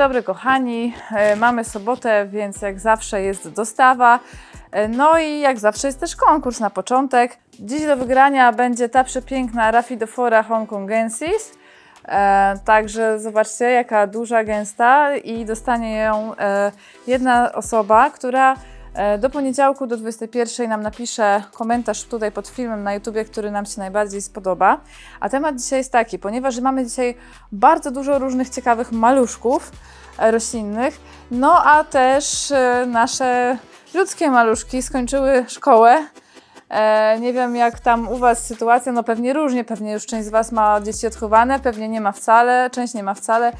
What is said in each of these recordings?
Dobry kochani, E, mamy sobotę, więc jak zawsze jest dostawa. E, No i jak zawsze jest też konkurs na początek. Dziś do wygrania będzie ta przepiękna Raffidofora hongkongensis. E, także zobaczcie jaka duża, gęsta i dostanie ją e, jedna osoba, która do poniedziałku do 21 nam napisze komentarz tutaj pod filmem na YouTubie, który nam się najbardziej spodoba. A temat dzisiaj jest taki, ponieważ mamy dzisiaj bardzo dużo różnych ciekawych maluszków e, roślinnych, no a też e, nasze ludzkie maluszki skończyły szkołę. E, nie wiem jak tam u Was sytuacja, no pewnie różnie, pewnie już część z Was ma dzieci odchowane, pewnie nie ma wcale, część nie ma wcale.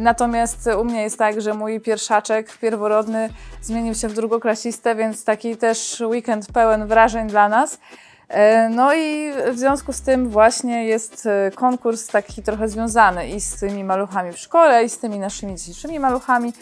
Natomiast u mnie jest tak, że mój pierwszaczek pierworodny zmienił się w drugoklasistę, więc taki też weekend pełen wrażeń dla nas. E, No i w związku z tym właśnie jest e, konkurs taki trochę związany i z tymi maluchami w szkole, i z tymi naszymi dzisiejszymi maluchami.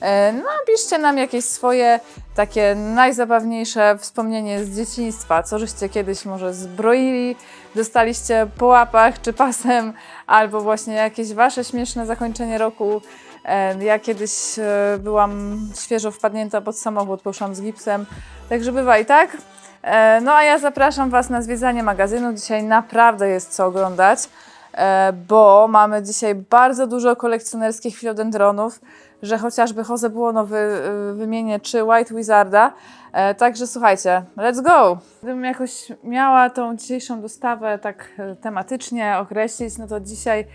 E, Napiszcie nam jakieś swoje takie najzabawniejsze wspomnienie z dzieciństwa, co żeście kiedyś może zbroili, dostaliście po łapach czy pasem, albo właśnie jakieś wasze śmieszne zakończenie roku. E, Ja kiedyś e, byłam świeżo wpadnięta pod samochód, poszłam z gipsem, także bywa i tak. No a ja zapraszam Was na zwiedzanie magazynu. Dzisiaj naprawdę jest co oglądać, bo mamy dzisiaj bardzo dużo kolekcjonerskich filodendronów, że chociażby Jose Błono wy, y, wymienię, czy White Wizarda. E, Także słuchajcie, let's go! Gdybym jakoś miała tą dzisiejszą dostawę tak e, tematycznie określić, no to dzisiaj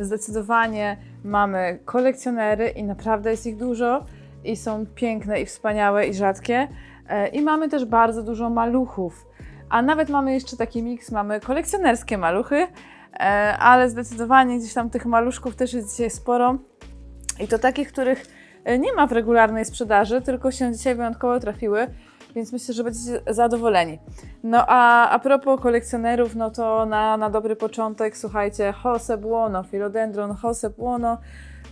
zdecydowanie mamy kolekcjonery i naprawdę jest ich dużo i są piękne i wspaniałe i rzadkie. E, I mamy też bardzo dużo maluchów. A nawet mamy jeszcze taki miks, mamy kolekcjonerskie maluchy, e, ale zdecydowanie gdzieś tam tych maluszków też jest dzisiaj sporo. I to takich, których e, nie ma w regularnej sprzedaży, tylko się dzisiaj wyjątkowo trafiły, więc myślę, że będziecie zadowoleni. No a a propos kolekcjonerów, no to na, na dobry początek, słuchajcie, Jose Buono, Philodendron Jose Buono.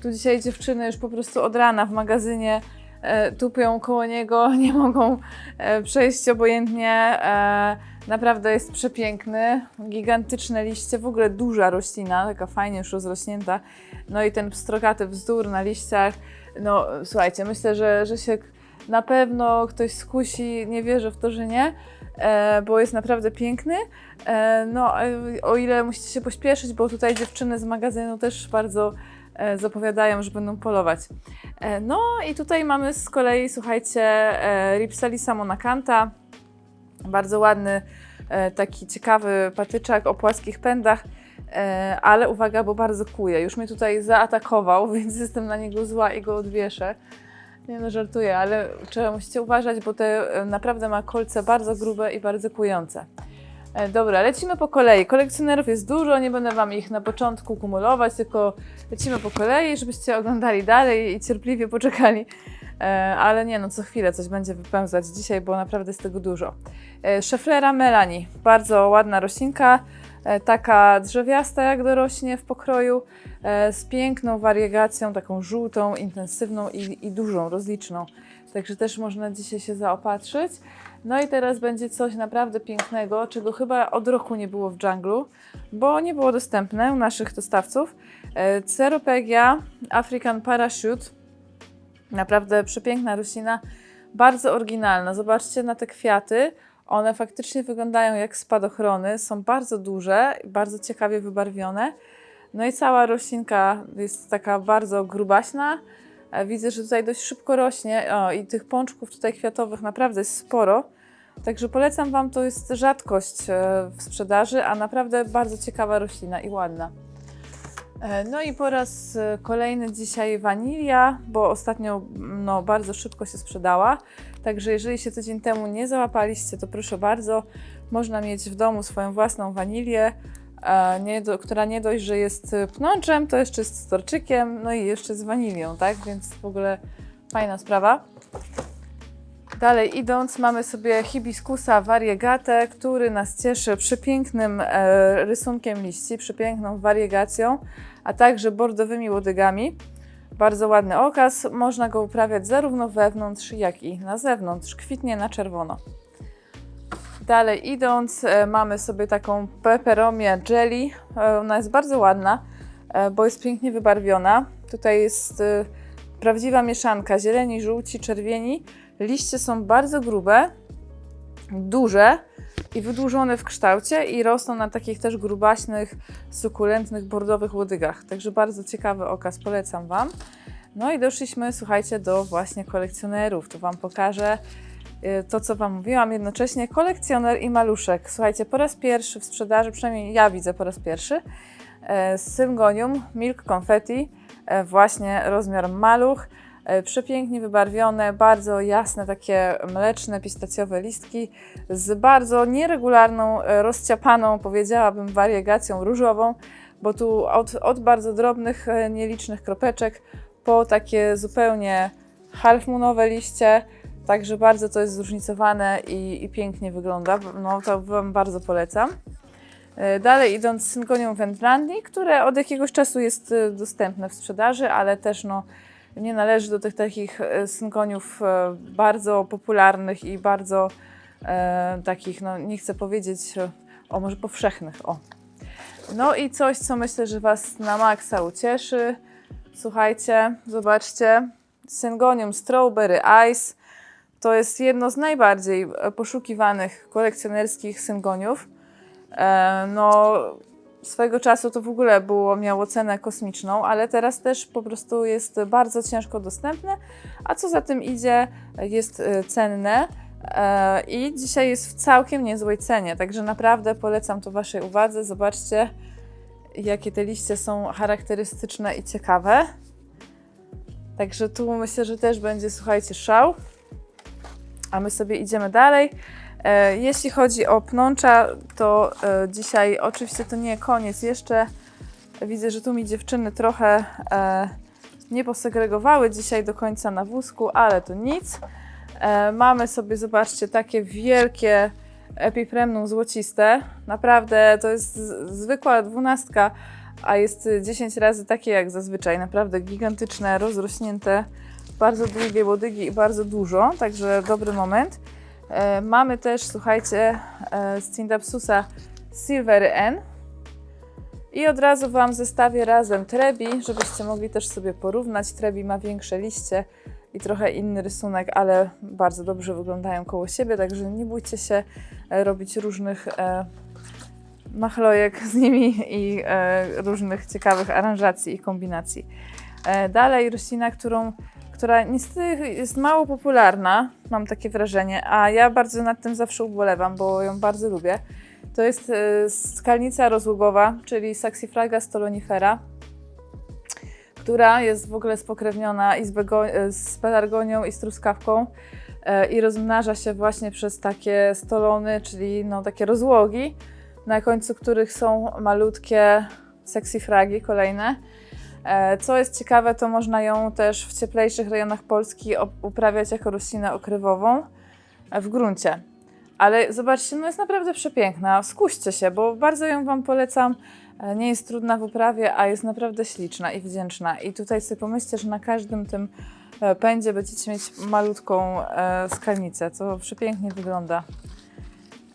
Tu dzisiaj dziewczyny już po prostu od rana w magazynie e, tupią koło niego, nie mogą e, przejść obojętnie. E, naprawdę jest przepiękny, gigantyczne liście, w ogóle duża roślina, taka fajnie już rozrośnięta. No i ten pstrokaty wzdór na liściach. No słuchajcie, myślę, że, że się na pewno ktoś skusi, nie wierzę w to, że nie, e, bo jest naprawdę piękny. E, no o ile musicie się pośpieszyć, bo tutaj dziewczyny z magazynu też bardzo e, zapowiadają, że będą polować. No i tutaj mamy z kolei, słuchajcie, e, Ripsalisa monacanta, bardzo ładny, e, taki ciekawy patyczak o płaskich pędach, e, ale uwaga, bo bardzo kuje. Już mnie tutaj zaatakował, więc jestem na niego zła i go odwieszę. Nie no, żartuję, ale trzeba musicie uważać, bo te e, naprawdę ma kolce bardzo grube i bardzo kujące. Dobra, lecimy po kolei. Kolekcjonerów jest dużo, nie będę Wam ich na początku kumulować, tylko lecimy po kolei, żebyście oglądali dalej i cierpliwie poczekali. E, Ale nie no, co chwilę coś będzie wypełzać dzisiaj, bo naprawdę jest tego dużo. E, Szeflera Melanie, bardzo ładna roślinka, e, taka drzewiasta jak dorośnie w pokroju, z piękną wariegacją, taką żółtą, intensywną i, i dużą, rozliczną. Także też można dzisiaj się zaopatrzyć. No i teraz będzie coś naprawdę pięknego, czego chyba od roku nie było w dżunglu, bo nie było dostępne u naszych dostawców. Ceropegia African Parachute. Naprawdę przepiękna roślina, bardzo oryginalna. Zobaczcie na te kwiaty. One faktycznie wyglądają jak spadochrony, są bardzo duże, bardzo ciekawie wybarwione. No i cała roślinka jest taka bardzo grubaśna. E, Widzę, że tutaj dość szybko rośnie o, i tych pączków tutaj kwiatowych naprawdę jest sporo. Także polecam Wam, to jest rzadkość e, w sprzedaży, a naprawdę bardzo ciekawa roślina i ładna. E, No i po raz e, kolejny dzisiaj wanilia, bo ostatnio no, bardzo szybko się sprzedała. Także jeżeli się tydzień temu nie załapaliście, to proszę bardzo, można mieć w domu swoją własną wanilię, e, nie do, która nie dość, że jest pnączem, to jeszcze jest z torczykiem, no i jeszcze z wanilią, tak? Więc w ogóle fajna sprawa. Dalej idąc, mamy sobie hibiskusa variegate, który nas cieszy przepięknym rysunkiem liści, przepiękną wariegacją, a także bordowymi łodygami. Bardzo ładny okaz, można go uprawiać zarówno wewnątrz, jak i na zewnątrz. Kwitnie na czerwono. Dalej idąc, e, mamy sobie taką peperomię jelly. E, ona jest bardzo ładna, e, bo jest pięknie wybarwiona. Tutaj jest prawdziwa mieszanka zieleni, żółci, czerwieni. Liście są bardzo grube, duże i wydłużone w kształcie i rosną na takich też grubaśnych, sukulentnych, bordowych łodygach. Także bardzo ciekawy okaz, polecam Wam. No i doszliśmy, słuchajcie, do właśnie kolekcjonerów. Tu Wam pokażę y, to, co Wam mówiłam, jednocześnie kolekcjoner i maluszek. Słuchajcie, po raz pierwszy w sprzedaży, przynajmniej ja widzę po raz pierwszy, e, Syngonium Milk Confetti, e, właśnie rozmiar maluch. E, Przepięknie wybarwione, bardzo jasne, takie mleczne, pistacjowe listki z bardzo nieregularną, e, rozciapaną, powiedziałabym, wariegacją różową, bo tu od, od bardzo drobnych, e, nielicznych kropeczek po takie zupełnie half-moonowe liście, także bardzo to jest zróżnicowane i, i pięknie wygląda. No to Wam bardzo polecam. Dalej idąc Syngonium Wendlandii, które od jakiegoś czasu jest dostępne w sprzedaży, ale też no, nie należy do tych takich e, synkoniów e, bardzo popularnych i bardzo e, takich, no nie chcę powiedzieć, e, o może powszechnych. O. No i coś, co myślę, że Was na maksa ucieszy. Słuchajcie, zobaczcie. Syngonium Strawberry Ice to jest jedno z najbardziej poszukiwanych kolekcjonerskich syngoniów. E, no, swego czasu to w ogóle było, miało cenę kosmiczną, ale teraz też po prostu jest bardzo ciężko dostępne, a co za tym idzie, jest e, cenne e, i dzisiaj jest w całkiem niezłej cenie, także naprawdę polecam to Waszej uwadze. Zobaczcie, jakie te liście są charakterystyczne i ciekawe. Także tu myślę, że też będzie, słuchajcie, szał. A my sobie idziemy dalej. E, Jeśli chodzi o pnącza, to e, dzisiaj oczywiście to nie koniec jeszcze. Widzę, że tu mi dziewczyny trochę e, nie posegregowały dzisiaj do końca na wózku, ale to nic. Mamy sobie, zobaczcie, takie wielkie epipremnum złociste. Naprawdę to jest zwykła dwunastka, a jest 10 razy takie jak zazwyczaj. Naprawdę gigantyczne, rozrośnięte, bardzo długie łodygi i bardzo dużo, także dobry moment. E, mamy też, słuchajcie, e, z Cindapsusa Silver N. I od razu Wam zestawię razem Trebi, żebyście mogli też sobie porównać. Trebi ma większe liście i trochę inny rysunek, ale bardzo dobrze wyglądają koło siebie, także nie bójcie się e, robić różnych machlojek z nimi i różnych ciekawych aranżacji i kombinacji. Dalej roślina, którą która niestety jest mało popularna, mam takie wrażenie, a ja bardzo nad tym zawsze ubolewam, bo ją bardzo lubię. To jest e, skalnica rozługowa, czyli Saxifraga stolonifera, która jest w ogóle spokrewniona i z, e, z pelargonią i z truskawką e, i rozmnaża się właśnie przez takie stolony, czyli no, takie rozłogi, na końcu których są malutkie seksifragi kolejne. E, Co jest ciekawe, to można ją też w cieplejszych rejonach Polski uprawiać jako roślinę okrywową e, w gruncie. Ale zobaczcie, no jest naprawdę przepiękna. Skuście się, bo bardzo ją Wam polecam. E, Nie jest trudna w uprawie, a jest naprawdę śliczna i wdzięczna. I tutaj sobie pomyślcie, że na każdym tym pędzie będziecie mieć malutką skalnicę, co przepięknie wygląda.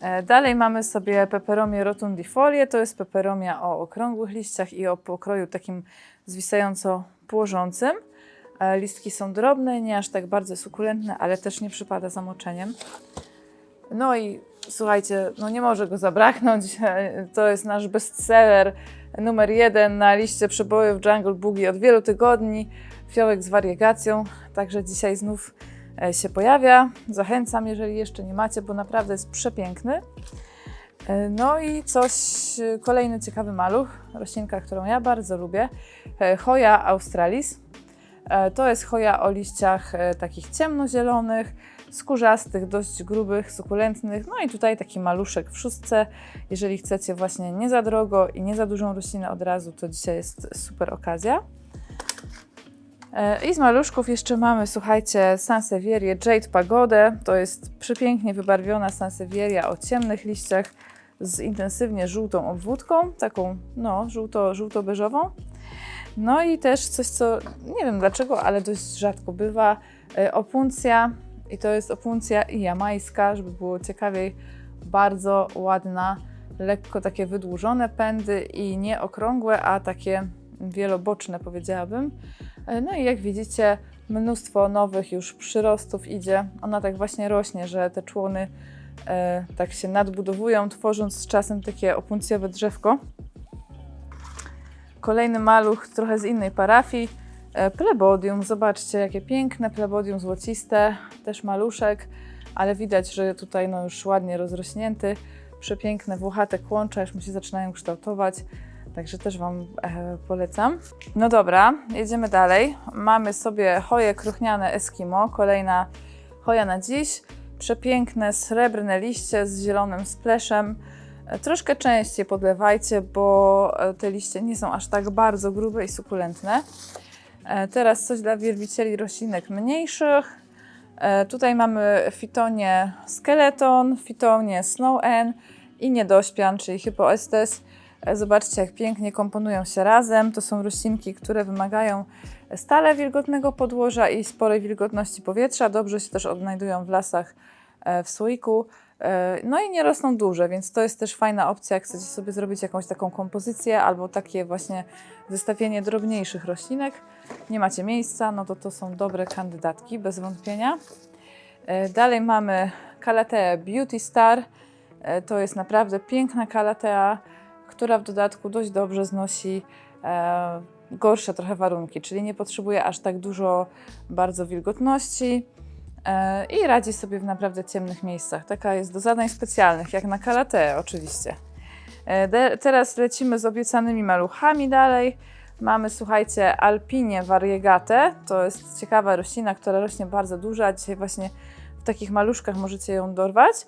E, Dalej mamy sobie peperomię rotundifolię. To jest peperomia o okrągłych liściach i o pokroju takim zwisająco płożącym. E, Listki są drobne, nie aż tak bardzo sukulentne, ale też nie przypada zamoczeniem. No i słuchajcie, no nie może go zabraknąć. E, To jest nasz bestseller numer jeden na liście przebojów Jungle Boogie od wielu tygodni. Fiołek z wariegacją, także dzisiaj znów się pojawia. Zachęcam, jeżeli jeszcze nie macie, bo naprawdę jest przepiękny. E, No i coś, e, kolejny ciekawy maluch, roślinka, którą ja bardzo lubię, e, Hoja australis. E, To jest choja o liściach e, takich ciemnozielonych, skórzastych, dość grubych, sukulentnych. No i tutaj taki maluszek w szóstce. Jeżeli chcecie właśnie nie za drogo i nie za dużą roślinę od razu, to dzisiaj jest super okazja. E, I z maluszków jeszcze mamy, słuchajcie, Sansevierię Jade Pagodę. To jest przepięknie wybarwiona Sansevieria o ciemnych liściach z intensywnie żółtą obwódką, taką no, żółto, żółto-beżową. No i też coś, co nie wiem dlaczego, ale dość rzadko bywa, e, opuncja. I to jest opuncja jamajska, żeby było ciekawiej, bardzo ładna, lekko takie wydłużone pędy i nie okrągłe, a takie wieloboczne powiedziałabym. E, No i jak widzicie, mnóstwo nowych już przyrostów idzie. Ona tak właśnie rośnie, że te człony e, tak się nadbudowują, tworząc z czasem takie opuncjowe drzewko. Kolejny maluch trochę z innej parafii. E, Plebodium, zobaczcie jakie piękne plebodium złociste, też maluszek, ale widać, że tutaj no już ładnie rozrośnięty. Przepiękne, włochate kłącza, już mu się zaczynają kształtować, także też Wam e, polecam. No dobra, jedziemy dalej. Mamy sobie choje kruchniane Eskimo, kolejna choja na dziś. Przepiękne, srebrne liście z zielonym spleszem. E, Troszkę częściej podlewajcie, bo e, te liście nie są aż tak bardzo grube i sukulentne. E, Teraz coś dla wielbicieli roślinek mniejszych. Tutaj mamy fitonie skeleton, fitonie snow N i niedośpian, czyli hypoestes. E, Zobaczcie, jak pięknie komponują się razem. To są roślinki, które wymagają stale wilgotnego podłoża i sporej wilgotności powietrza. Dobrze się też odnajdują w lasach e, w słoiku. E, No i nie rosną duże, więc to jest też fajna opcja, jak chcecie sobie zrobić jakąś taką kompozycję albo takie właśnie zestawienie drobniejszych roślinek. Nie macie miejsca, no to to są dobre kandydatki, bez wątpienia. Dalej mamy Calatea Beauty Star. To jest naprawdę piękna Calatea, która w dodatku dość dobrze znosi e, gorsze trochę warunki, czyli nie potrzebuje aż tak dużo bardzo wilgotności e, i radzi sobie w naprawdę ciemnych miejscach. Taka jest do zadań specjalnych, jak na Calatea oczywiście. E, de- teraz lecimy z obiecanymi maluchami dalej. Mamy, słuchajcie, Alpinie variegate. To jest ciekawa roślina, która rośnie bardzo duża. Dzisiaj właśnie w takich maluszkach możecie ją dorwać.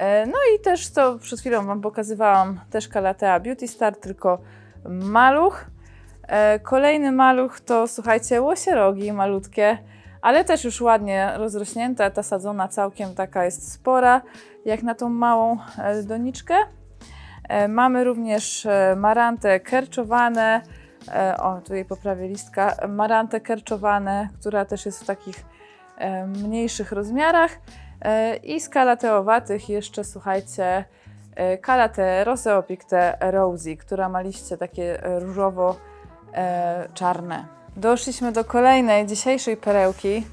E, No i też, co przed chwilą Wam pokazywałam, też Calatea Beauty Star, tylko maluch. E, Kolejny maluch to, słuchajcie, łosierogi malutkie, ale też już ładnie rozrośnięte. Ta sadzona całkiem taka jest spora, jak na tą małą e, doniczkę. Mamy również marantę kerczowane. O, tu jej poprawię listka. Marantę kerczowane, która też jest w takich mniejszych rozmiarach. E, I z kalateowatych jeszcze, słuchajcie, e, kalate roseopicte rosy, która ma liście takie e, różowo-czarne. Doszliśmy do kolejnej dzisiejszej perełki.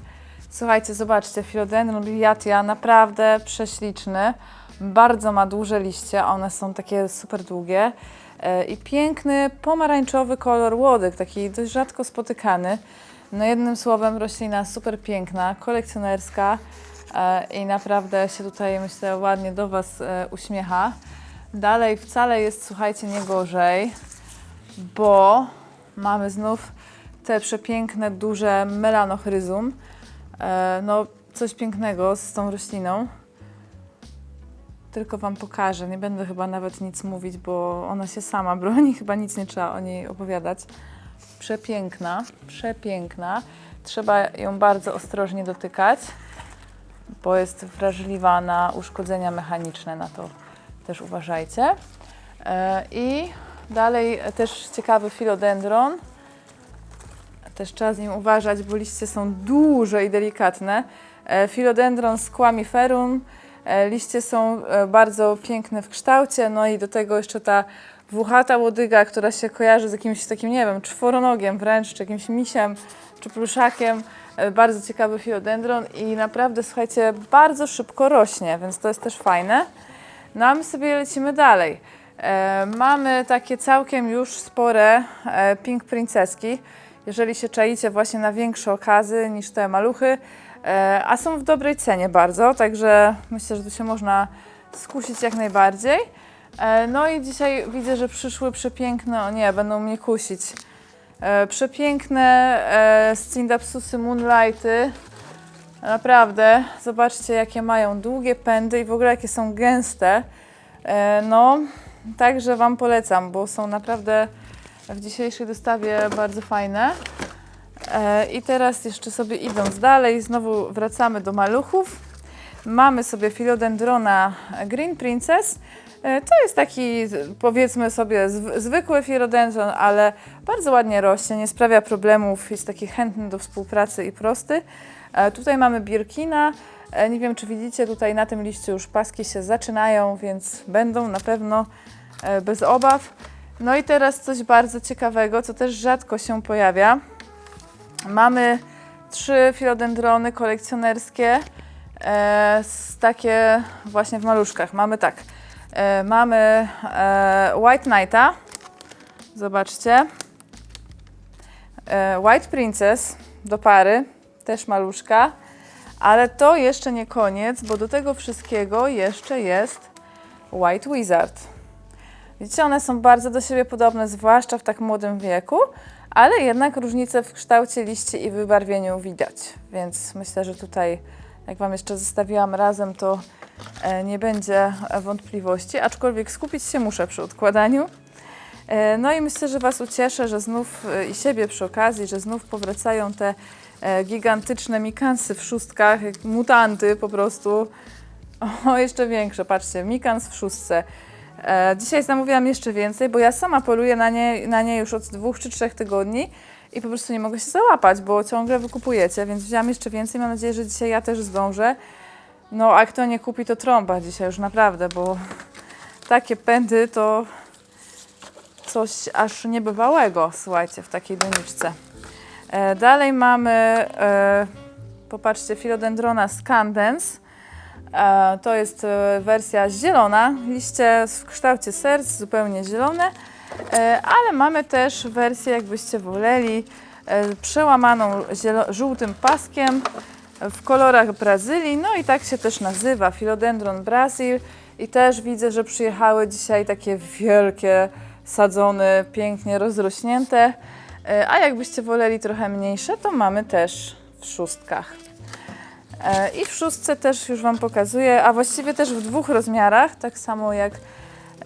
Słuchajcie, zobaczcie, Philodendron liatia, naprawdę prześliczny. Bardzo ma duże liście, one są takie super długie. E, I piękny pomarańczowy kolor łodyg, taki dość rzadko spotykany. No jednym słowem roślina super piękna, kolekcjonerska e, i naprawdę się tutaj myślę ładnie do Was e, uśmiecha. Dalej wcale jest, słuchajcie, nie gorzej, bo mamy znów te przepiękne, duże melanochryzum. E, No coś pięknego z tą rośliną. Tylko Wam pokażę, nie będę chyba nawet nic mówić, bo ona się sama broni, chyba nic nie trzeba o niej opowiadać. Przepiękna, przepiękna. Trzeba ją bardzo ostrożnie dotykać, bo jest wrażliwa na uszkodzenia mechaniczne, na to też uważajcie. E, I dalej też ciekawy filodendron. Też trzeba z nim uważać, bo liście są duże i delikatne. E, Philodendron squamiferum. E, Liście są bardzo piękne w kształcie, no i do tego jeszcze ta włochata łodyga, która się kojarzy z jakimś takim, nie wiem, czworonogiem wręcz, czy jakimś misiem, czy pluszakiem. E, Bardzo ciekawy filodendron i naprawdę, słuchajcie, bardzo szybko rośnie, więc to jest też fajne. No a my sobie lecimy dalej. E, mamy takie całkiem już spore e, pink princeski, jeżeli się czaicie właśnie na większe okazy niż te maluchy, e, a są w dobrej cenie bardzo, także myślę, że tu się można skusić jak najbardziej. E, no i dzisiaj widzę, że przyszły przepiękne, o nie, będą mnie kusić, e, przepiękne e, Scindapsusy Moonlighty, Naprawdę, zobaczcie jakie mają długie pędy i w ogóle jakie są gęste. E, No, także Wam polecam, bo są naprawdę w dzisiejszej dostawie bardzo fajne. E, I teraz jeszcze sobie idąc dalej, znowu wracamy do maluchów. Mamy sobie Philodendrona Green Princess. E, To jest taki, powiedzmy sobie, zw- zwykły philodendron, ale bardzo ładnie rośnie, nie sprawia problemów, jest taki chętny do współpracy i prosty. E, Tutaj mamy Birkina. E, Nie wiem, czy widzicie, tutaj na tym liściu już paski się zaczynają, więc będą na pewno bez obaw. No i teraz coś bardzo ciekawego, co też rzadko się pojawia. Mamy trzy filodendrony kolekcjonerskie, z takie właśnie w maluszkach. Mamy tak, mamy e, White Knighta, zobaczcie, e, White Princess do pary, też maluszka, ale to jeszcze nie koniec, bo do tego wszystkiego jeszcze jest White Wizard. Widzicie, one są bardzo do siebie podobne, zwłaszcza w tak młodym wieku, ale jednak różnice w kształcie liści i wybarwieniu widać. Więc myślę, że tutaj, jak Wam jeszcze zostawiłam razem, to e, nie będzie e, wątpliwości, aczkolwiek skupić się muszę przy odkładaniu. E, No i myślę, że Was ucieszę, że znów e, i siebie przy okazji, że znów powracają te e, gigantyczne mikansy w szóstkach, mutanty po prostu. O, jeszcze większe, patrzcie, mikans w szóstce. E, dzisiaj zamówiłam jeszcze więcej, bo ja sama poluję na nie, na nie już od dwóch czy trzech tygodni i po prostu nie mogę się załapać, bo ciągle wykupujecie, więc wzięłam jeszcze więcej. Mam nadzieję, że dzisiaj ja też zdążę. No, a kto nie kupi, to trąba dzisiaj już naprawdę, bo takie pędy to coś aż niebywałego, słuchajcie, w takiej doniczce. E, dalej mamy, e, popatrzcie, Philodendrona Scandens. E, to jest e, wersja zielona, liście w kształcie serc, zupełnie zielone, e, ale mamy też wersję, jakbyście woleli, e, przełamaną żółtym paskiem w kolorach Brazylii, no i tak się też nazywa, Philodendron Brazil i też widzę, że przyjechały dzisiaj takie wielkie, sadzone, pięknie rozrośnięte, E, a jakbyście woleli trochę mniejsze, to mamy też w szóstkach. E, I w szóstce też już Wam pokazuję, a właściwie też w dwóch rozmiarach, tak samo jak,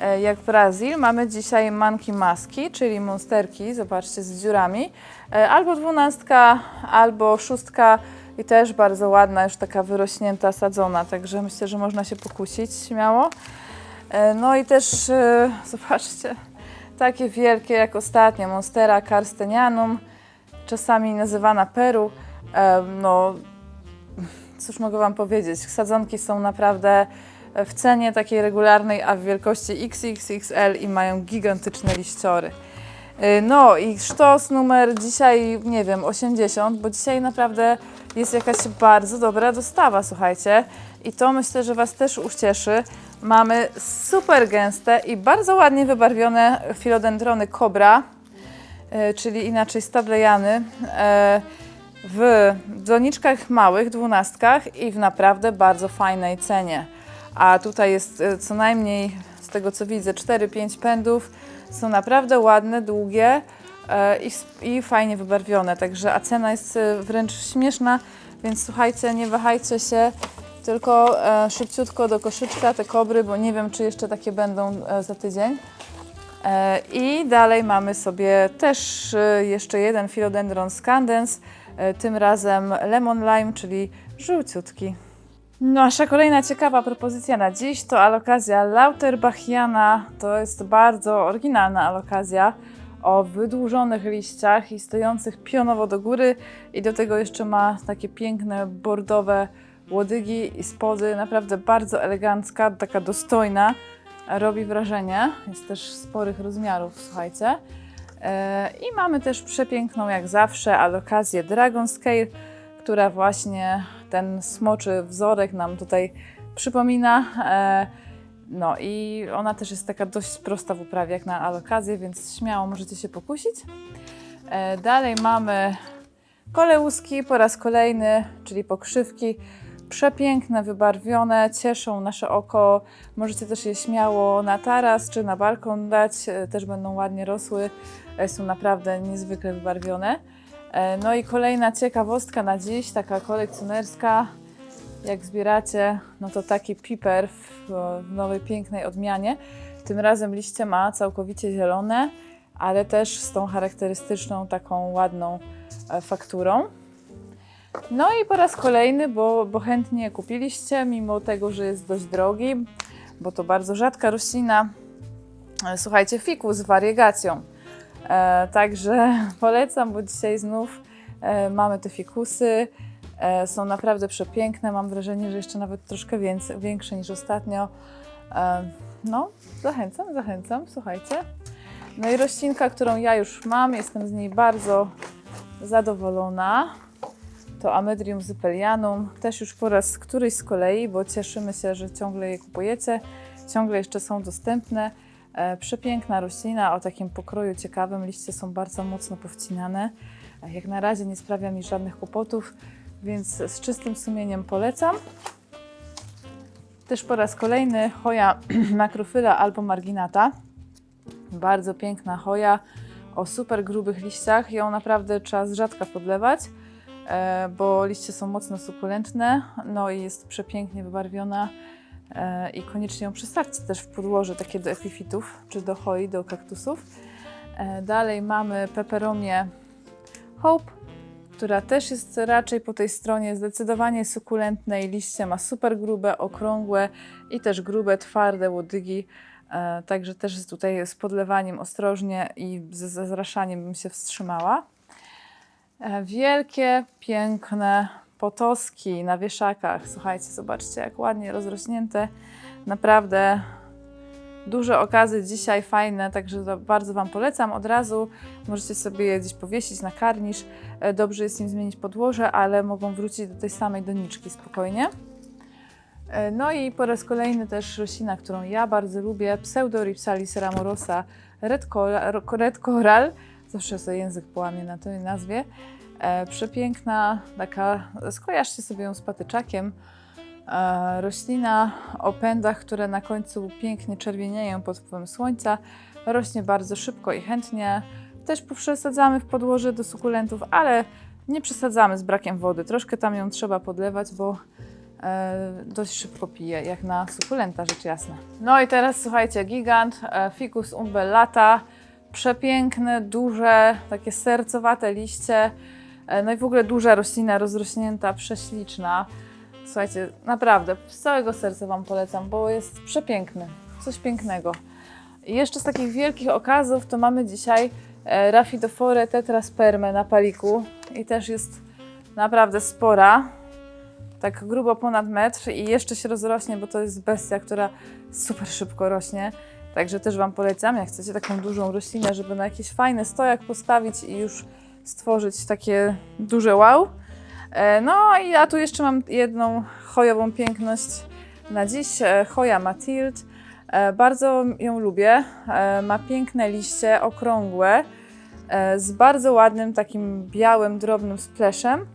e, jak Brazil. Mamy dzisiaj manki maski, czyli monsterki, zobaczcie, z dziurami. Albo dwunastka, albo szóstka i też bardzo ładna, już taka wyrośnięta, sadzona, także myślę, że można się pokusić śmiało. E, No i też e, zobaczcie, takie wielkie jak ostatnie, Monstera carstenianum, czasami nazywana Peru. E, No, cóż mogę Wam powiedzieć, sadzonki są naprawdę w cenie takiej regularnej, a w wielkości XXXL i mają gigantyczne liściory. No i sztos numer dzisiaj, nie wiem, 80, bo dzisiaj naprawdę jest jakaś bardzo dobra dostawa, słuchajcie. I to myślę, że Was też ucieszy. Mamy super gęste i bardzo ładnie wybarwione filodendrony Cobra, y, czyli inaczej stablejany. e, w doniczkach małych, dwunastkach i w naprawdę bardzo fajnej cenie. A tutaj jest e, co najmniej, z tego co widzę, 4-5 pędów. Są naprawdę ładne, długie e, i, s- i fajnie wybarwione. Także, a cena jest e, wręcz śmieszna, więc słuchajcie, nie wahajcie się, tylko e, szybciutko do koszyczka te kobry, bo nie wiem, czy jeszcze takie będą e, za tydzień. E, I dalej mamy sobie też e, jeszcze jeden Philodendron Scandens, e, tym razem Lemon Lime, czyli żółciutki. Nasza kolejna ciekawa propozycja na dziś to alokazja Lauterbachiana. To jest bardzo oryginalna alokazja o wydłużonych liściach i stojących pionowo do góry i do tego jeszcze ma takie piękne bordowe łodygi i spody. Naprawdę bardzo elegancka, taka dostojna robi wrażenie. Jest też sporych rozmiarów, słuchajcie. E, I mamy też przepiękną, jak zawsze, alokację Dragon Scale, która właśnie ten smoczy wzorek nam tutaj przypomina. No i ona też jest taka dość prosta w uprawie jak na alokację, więc śmiało możecie się pokusić. E, Dalej mamy koleuski po raz kolejny, czyli pokrzywki. Przepiękne, wybarwione, cieszą nasze oko. Możecie też je śmiało na taras czy na balkon dać, e, też będą ładnie rosły. E, Są naprawdę niezwykle wybarwione. No i kolejna ciekawostka na dziś, taka kolekcjonerska. Jak zbieracie, no to taki piper w, nowej pięknej odmianie. Tym razem liście ma całkowicie zielone, ale też z tą charakterystyczną, taką ładną e, fakturą. No i po raz kolejny, bo, bo chętnie kupiliście, mimo tego, że jest dość drogi, bo to bardzo rzadka roślina. E, Słuchajcie, fikus z wariegacją. E, także polecam, bo dzisiaj znów e, mamy te fikusy. E, są naprawdę przepiękne. Mam wrażenie, że jeszcze nawet troszkę więcej, większe niż ostatnio. E, no, zachęcam, zachęcam, słuchajcie. No i roślinka, którą ja już mam, jestem z niej bardzo zadowolona. to Amedrium zypelianum. Też już po raz któryś z kolei, bo cieszymy się, że ciągle je kupujecie. Ciągle jeszcze są dostępne. E, przepiękna roślina o takim pokroju ciekawym. Liście są bardzo mocno powcinane. Jak na razie nie sprawia mi żadnych kłopotów, więc z czystym sumieniem polecam. Też po raz kolejny choja makrofyla albo marginata. Bardzo piękna choja o super grubych liściach. Ją naprawdę trzeba z rzadka podlewać, e, bo liście są mocno sukulentne, no i jest przepięknie wybarwiona. E, I koniecznie ją przystawcie też w podłoże takie do epifitów, czy do choi, do kaktusów. E, Dalej mamy peperomię Hope, która też jest raczej po tej stronie zdecydowanie sukulentnej. Liście ma super grube, okrągłe i też grube, twarde łodygi. E, Także też tutaj z podlewaniem ostrożnie i ze ze zraszaniem bym się wstrzymała. E, Wielkie, piękne potoski na wieszakach. Słuchajcie, zobaczcie, jak ładnie rozrośnięte. Naprawdę duże okazy dzisiaj, fajne, także bardzo Wam polecam. Od razu możecie sobie je gdzieś powiesić na karnisz. E, Dobrze jest im zmienić podłoże, ale mogą wrócić do tej samej doniczki spokojnie. E, No i po raz kolejny też roślina, którą ja bardzo lubię, Pseudoripsalis ramorosa Red Coral, Red Coral. Zawsze sobie język połamie na tej nazwie. E, przepiękna, taka, skojarzcie sobie ją z patyczakiem. Roślina o pędach, które na końcu pięknie czerwienieją pod wpływem słońca. Rośnie bardzo szybko i chętnie. Też przesadzamy w podłoże do sukulentów, ale nie przesadzamy z brakiem wody. Troszkę tam ją trzeba podlewać, bo e, dość szybko pije, jak na sukulenta, rzecz jasna. No i teraz słuchajcie, gigant e, Ficus umbellata. Przepiękne, duże, takie sercowate liście. E, no i w ogóle duża roślina, rozrośnięta, prześliczna. Słuchajcie, naprawdę z całego serca Wam polecam, bo jest przepiękny. Coś pięknego. I jeszcze z takich wielkich okazów to mamy dzisiaj e, Rhaphidophorę tetraspermę na paliku i też jest naprawdę spora, tak grubo ponad metr i jeszcze się rozrośnie, bo to jest bestia, która super szybko rośnie. Także też Wam polecam, jak chcecie taką dużą roślinę, żeby na jakiś fajny stojak postawić i już stworzyć takie duże wow. E, No i ja tu jeszcze mam jedną chojową piękność na dziś, e, choja Matilde. E, Bardzo ją lubię. Ma piękne liście, okrągłe, z bardzo ładnym takim białym, drobnym spleszem.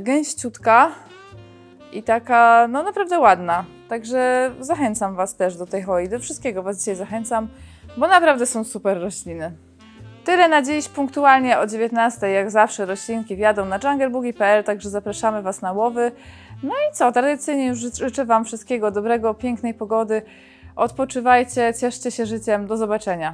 Gęściutka i taka, no naprawdę ładna. Także zachęcam Was też do tej choi. Do wszystkiego Was dzisiaj zachęcam, bo naprawdę są super rośliny. Tyle na dziś, punktualnie o 19 jak zawsze roślinki wjadą na jungleboogie.pl, także zapraszamy Was na łowy. No i co, tradycyjnie już życz- życzę Wam wszystkiego dobrego, pięknej pogody. Odpoczywajcie, cieszcie się życiem. Do zobaczenia.